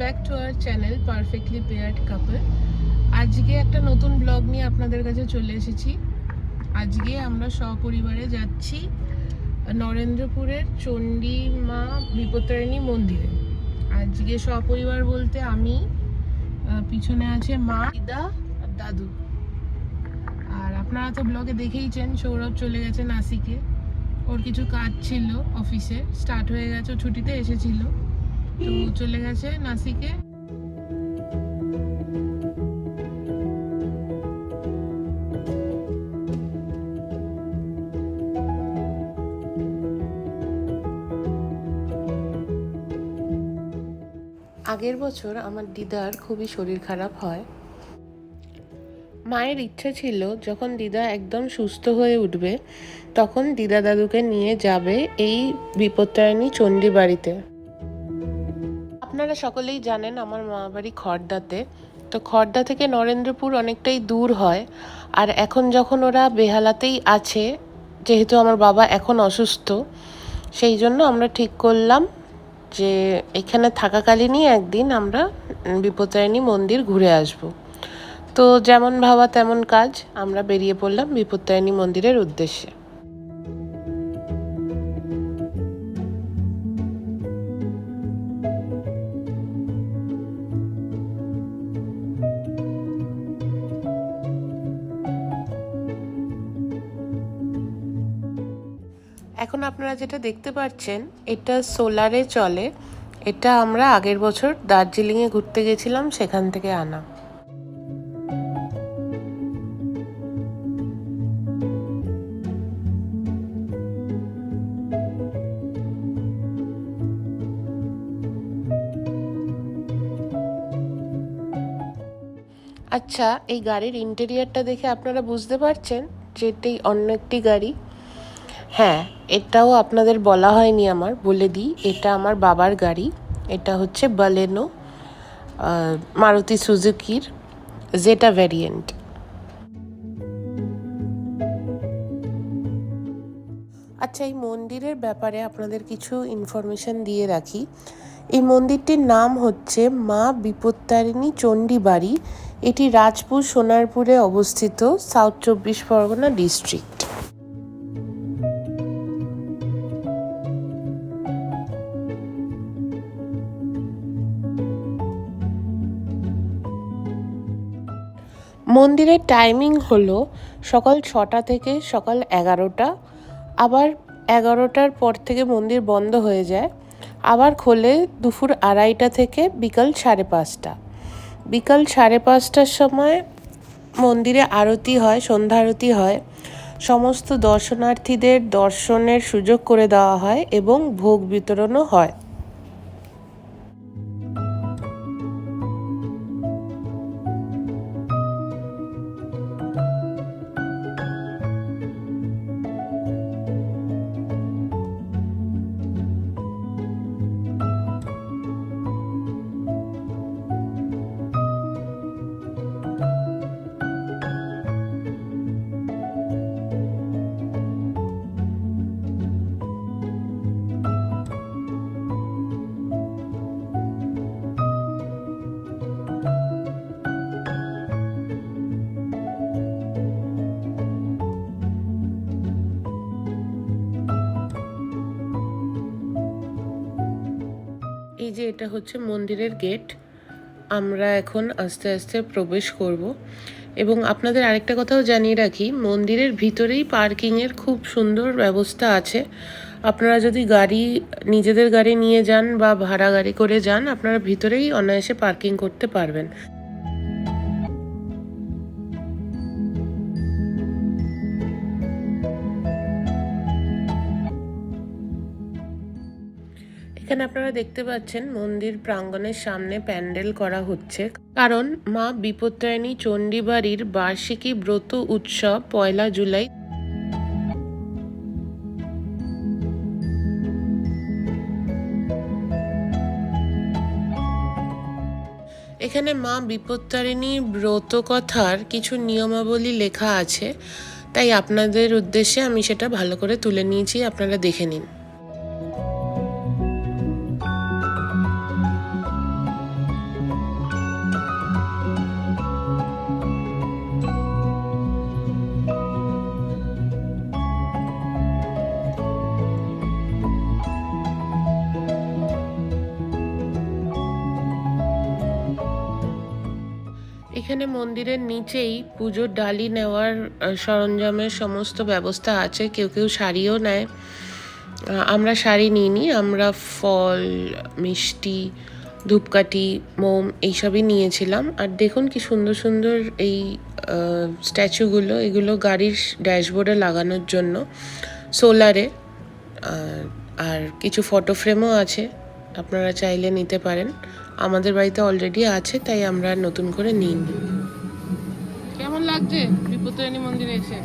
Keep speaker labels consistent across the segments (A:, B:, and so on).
A: Back to our channel perfectly paired couple আজকে একটা নতুন ব্লগ নিয়ে আপনাদের কাছে চলে এসেছি। আজকে আমরা সপরিবারে যাচ্ছি নরেন্দ্রপুরের চণ্ডী মা বিপত্তারিণী মন্দিরে। আজকে সপরিবার বলতে আমি পিছনে আছে মা, দিদা আর দাদু। আর আপনারা তো ব্লগে দেখেইছেন, সৌরভ চলে গেছে নাসিকে। ওর কিছু কাজ ছিল অফিসে স্টার্ট হয়ে গেছে ছুটিতে এসেছিল। তো চলে গেছে নাসিকে। আগের বছর আমার দিদার খুবই শরীর খারাপ হয়। মায়ের ইচ্ছে ছিল যখন দিদা একদম সুস্থ হয়ে উঠবে, তখন দিদা দাদুকে নিয়ে যাবে এই বিপত্তারিণী চণ্ডী বাড়িতে আপনারা সকলেই জানেন আমার মামা বাড়ি খড়দাতে। তো খড়দা থেকে নরেন্দ্রপুর অনেকটাই দূর হয়। আর এখন যখন ওরা বেহালাতেই আছে, যেহেতু আমার বাবা এখন অসুস্থ, সেই জন্য আমরা ঠিক করলাম যে এখানে থাকাকালীনই একদিন আমরা বিপত্তারিণী মন্দির ঘুরে আসব। তো যেমন ভাবা তেমন কাজ, আমরা বেরিয়ে পড়লাম বিপত্তারিণী মন্দিরের উদ্দেশ্যে। এখন আপনারা যেটা দেখতে পাচ্ছেন, এটা সোলারে চলে। এটা আমরা আগের বছর দার্জিলিংয়ে ঘুরতে গেছিলাম, সেখান থেকে আনা। আচ্ছা এই গাড়ির ইন্টেরিয়ারটা দেখে আপনারা বুঝতে পারছেন যে এটি অন্য একটি গাড়ি। হ্যাঁ এটাও আপনাদের বলা হয়নি আমার, বলে দিই, এটা আমার বাবার গাড়ি, এটা হচ্ছে বালেনো মারুতি সুজুকির জেটা ভ্যারিয়েন্ট আচ্ছা এই মন্দিরের ব্যাপারে আপনাদের কিছু ইনফরমেশন দিয়ে রাখি। এই মন্দিরটির নাম হচ্ছে মা বিপত্তারিণী চণ্ডী বাড়ি এটি রাজপুর সোনারপুরে অবস্থিত সাউথ চব্বিশ পরগনা ডিস্ট্রিক্ট মন্দিরের টাইমিং হলো সকাল ছটা থেকে সকাল এগারোটা। আবার এগারোটার পর থেকে মন্দির বন্ধ হয়ে যায়। আবার খোলে দুপুর আড়াইটা থেকে বিকাল সাড়ে পাঁচটা। বিকাল সাড়ে পাঁচটার সময় মন্দিরে আরতি হয়, সন্ধ্যা আরতি হয়। সমস্ত দর্শনার্থীদের দর্শনের সুযোগ করে দেওয়া হয় এবং ভোগ বিতরণও হয়। এই যে এটা হচ্ছে মন্দিরের গেট, আমরা এখন আস্তে আস্তে প্রবেশ করব। এবং আপনাদের আরেকটা কথাও জানিয়ে রাখি, মন্দিরের ভিতরেই পার্কিংয়ের খুব সুন্দর ব্যবস্থা আছে। আপনারা যদি গাড়ি, নিজেদের গাড়ি নিয়ে যান বা ভাড়া গাড়ি করে যান, আপনারা ভিতরেই অনায়াসে পার্কিং করতে পারবেন। এখানে আপনারা দেখতে পাচ্ছেন মন্দির প্রাঙ্গণের সামনে প্যান্ডেল করা হচ্ছে। কারণ মা বিপত্তারিণী চণ্ডী বাড়ির বার্ষিকী ব্রত উৎসব পয়লা জুলাই। এখানে মা বিপত্তারিণী ব্রত কথার কিছু নিয়মাবলী লেখা আছে। তাই আপনাদের উদ্দেশ্যে আমি সেটা ভালো করে তুলে নিয়েছি, আপনারা দেখে নিন। এখানে মন্দিরের নিচেই পুজোর ডালি নেওয়ার সরঞ্জামের সমস্ত ব্যবস্থা আছে। কেউ কেউ শাড়িও নেয়। আমরা শাড়ি নিইনি, আমরা ফল, মিষ্টি, ধূপকাঠি, মোম এইসবই নিয়েছিলাম। আর দেখুন কি সুন্দর সুন্দর এই স্ট্যাচুগুলো, এগুলো গাড়ির ড্যাশবোর্ডে লাগানোর জন্য, সোলারে। আর কিছু ফটো ফ্রেমও আছে, আপনারা চাইলে নিতে পারেন। আমাদের বাড়িতে অলরেডি আছে, তাই আমরা নতুন করে নিইনি। কেমন লাগছে? বিপত্তারিণী মন্দিরে এসে?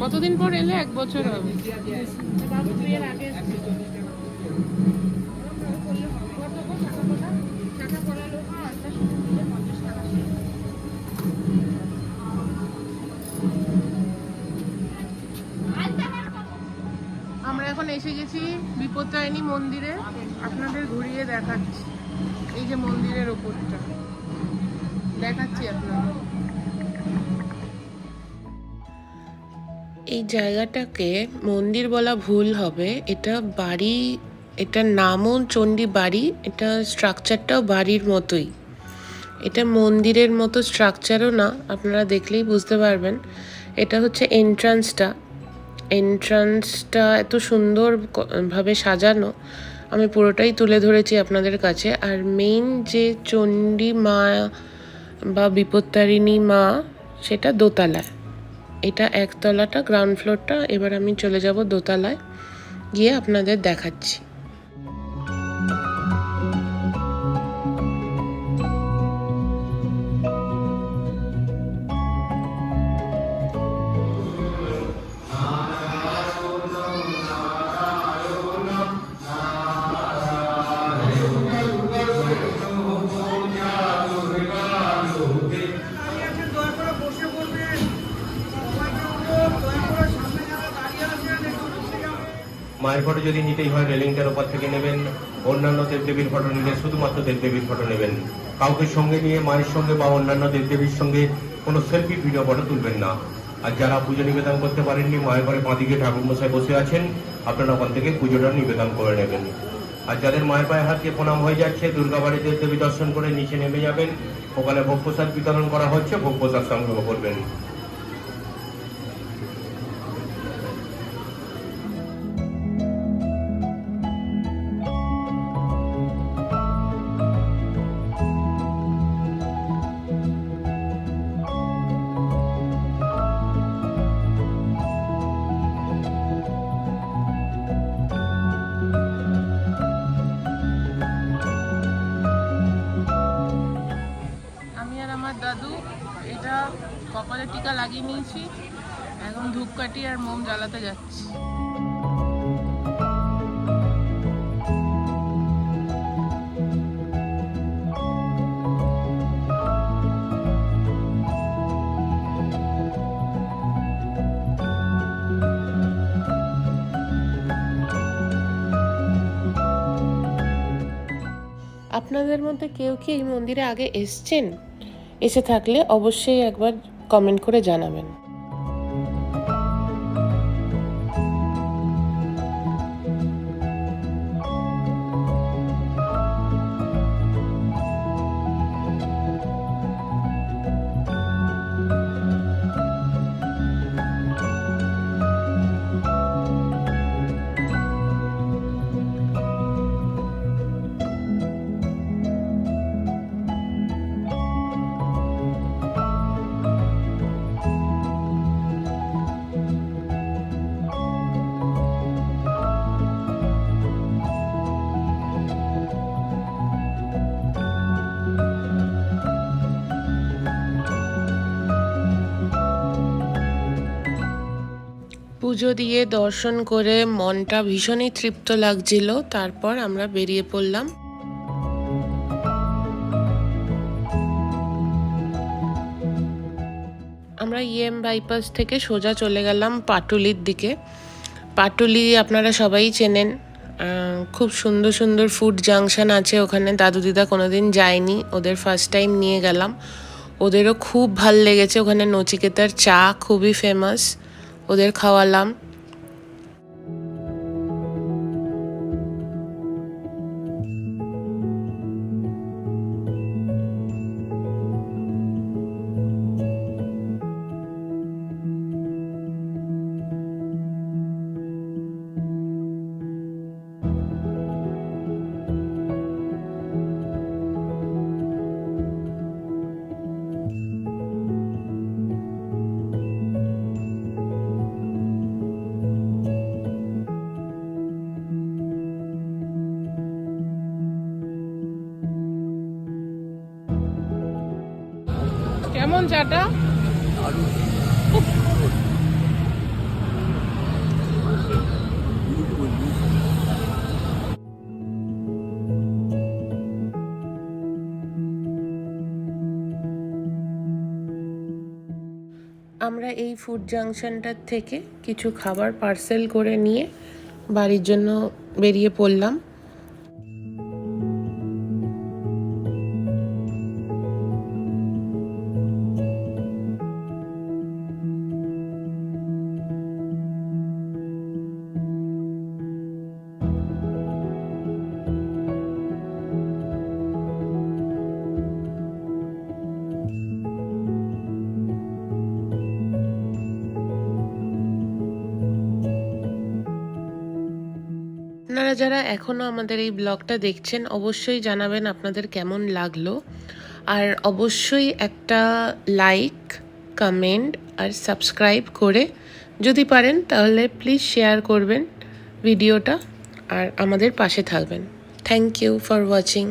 A: কতদিন পর এলে? এক বছর হবে। আমরা এখন এসে গেছি বিপত্তারিণী মন্দিরে। আপনাদের ঘুরিয়ে দেখাচ্ছি। এই যে মন্দিরের ওপরটা। দেখাচ্ছি আপনাদের এই জায়গাটাকে মন্দির বলা ভুল হবে। এটা বাড়ি, এটার নামও চণ্ডী বাড়ি, এটা স্ট্রাকচারটাও বাড়ির মতোই। এটা মন্দিরের মতো স্ট্রাকচারও না, আপনারা দেখলেই বুঝতে পারবেন। এটা হচ্ছে এন্ট্রান্সটা এন্ট্রান্সটা এত সুন্দর ক- ভাবে সাজানো। আমি পুরোটাই তুলে ধরেছি আপনাদের কাছে। আর মেইন যে চণ্ডী মা বা বিপত্তারিণী মা, সেটা দোতলায়। এটা একতলাটা গ্রাউন্ড ফ্লোরটা এবার আমি চলে যাব দোতলায়। গিয়ে আপনাদের দেখাচ্ছি।
B: মায়ের ফটো যদি নিতেই হয় রেলিংটার ওপর থেকে নেবেন, অন্যান্য দেবদেবীর ফটো নিলে শুধুমাত্র দেবদেবীর ফটো নেবেন। কাউকে সঙ্গে নিয়ে, মায়ের সঙ্গে বা অন্যান্য দেবদেবীর সঙ্গে কোনো সেলফি ভিডিও ফটো তুলবেন না। আর যারা পুজো নিবেদন করতে পারেননি, মায়ের ঘরে পাঁদিকে ঠাকুর মশাই বসে আছেন, আপনারা ওখান থেকে পুজোটা নিবেদন করে নেবেন। আর যাদের মায়ের পায়ে হাত দিয়ে প্রণাম হয়ে যাচ্ছে দুর্গা দুর্গাবাড়ি দেবদেবী দর্শন করে নিচে নেমে যাবেন। ওখানে ভোগ প্রসাদ বিতরণ করা হচ্ছে, ভোগ প্রসাদ সংগ্রহ করবেন।
A: আমি আর আমার দাদু, এটা কপালে টিকা লাগিয়ে নিয়েছি। এখন ধূপকাঠি আর মোম জ্বালাতে যাচ্ছি। আপনাদের মধ্যে কেউ কি এই মন্দিরে আগে এসছেন? এসে থাকলে অবশ্যই একবার কমেন্ট করে জানাবেন। পুজো দিয়ে দর্শন করে মনটা ভীষণই তৃপ্ত লাগছিল। তারপর আমরা বেরিয়ে পড়লাম। আমরা ইএম বাইপাস থেকে সোজা চলে গেলাম পাটুলির দিকে। পাটুলি আপনারা সবাই চেনেন। খুব সুন্দর সুন্দর ফুড জাংশন আছে ওখানে। দাদু দিদা কোনোদিন যায়নি। ওদের ফার্স্ট টাইম নিয়ে গেলাম। ওদেরও খুব ভালো লেগেছে। ওখানে নচিকেতার চা খুবই ফেমাস ওদের খাওয়ালাম। কেমন চাটা? আমরা এই ফুড জাংশনটার থেকে কিছু খাবার পার্সেল করে নিয়ে বাড়ির জন্য বেরিয়ে পড়লাম। যারা এখনও আমাদের এই ব্লগটা দেখছেন, অবশ্যই জানাবেন আপনাদের কেমন লাগল। আর অবশ্যই একটা লাইক কমেন্ট আর সাবস্ক্রাইব করে যদি পারেন, তাহলে প্লিজ শেয়ার করবেন ভিডিওটা আর আমাদের পাশে থাকবেন। Thank you for watching